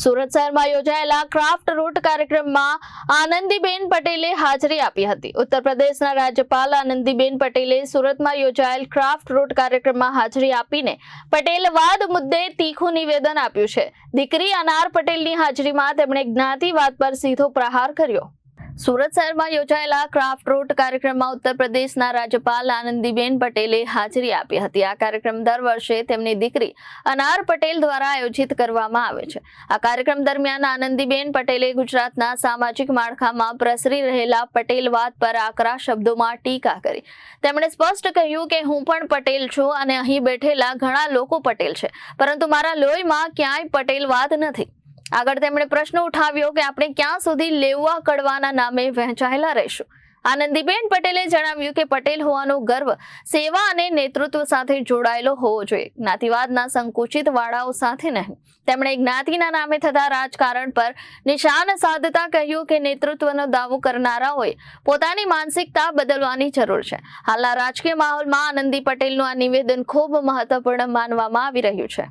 સુરત શહેરમાં યોજાયેલા craft route કાર્યક્રમમાં આનંદીબેન પટેલે હાજરી આપી હતી. ઉત્તર પ્રદેશના રાજ્યપાલ આનંદીબેન પટેલે સુરતમાં યોજાયેલ ક્રાફ્ટ રૂટ કાર્યક્રમમાં હાજરી આપીને પટેલવાદ મુદ્દે તીખું નિવેદન આપ્યું છે. દીકરી અનાર પટેલની હાજરીમાં તેમણે જ્ઞાતિવાદ પર સીધો પ્રહાર કર્યો. સુરત શહેરમાં યોજાયેલા ક્રાફ્ટ રૂટ કાર્યક્રમમાં ઉત્તર પ્રદેશના રાજ્યપાલ આનંદીબેન પટેલે હાજરી આપી હતી. આ કાર્યક્રમ દર વર્ષે તેમની દીકરી અનાર પટેલ દ્વારા આયોજિત કરવામાં આવે છે. આ કાર્યક્રમ દરમિયાન આનંદીબેન પટેલે ગુજરાતના સામાજિક માળખામાં પ્રસરી રહેલા પટેલવાદ પર આકરા શબ્દોમાં ટીકા કરી. તેમણે સ્પષ્ટ કહ્યું કે, હું પણ પટેલ છું અને અહીં બેઠેલા ઘણા લોકો પટેલ છે. પરંતુ મારા લોહીમાં ક્યાંય પટેલવાદ નથી. આગળ તેમણે પ્રશ્ન ઉઠાવ્યો કે આપણે ક્યાં સુધી લેવા કડવાના નામે વહેંચાયેલા રહીશું? આનંદીબેન પટેલે જણાવ્યું કે પટેલ હોવાનો ગર્વ સેવા અને નેતૃત્વ સાથે જોડાયેલો હોવો જોઈએ. જ્ઞાતિવાદના સંકુચિત વાળાઓ સાથે નહીં. તેમણે જ્ઞાતિના નામે થતા રાજકારણ પર નિશાન સાધતા કહ્યું કે નેતૃત્વનો દાવો કરનારાઓએ પોતાની માનસિકતા બદલવાની જરૂર છે. હાલના રાજકીય માહોલમાં આનંદી પટેલનું આ નિવેદન ખૂબ મહત્વપૂર્ણ માનવામાં આવી રહ્યું છે.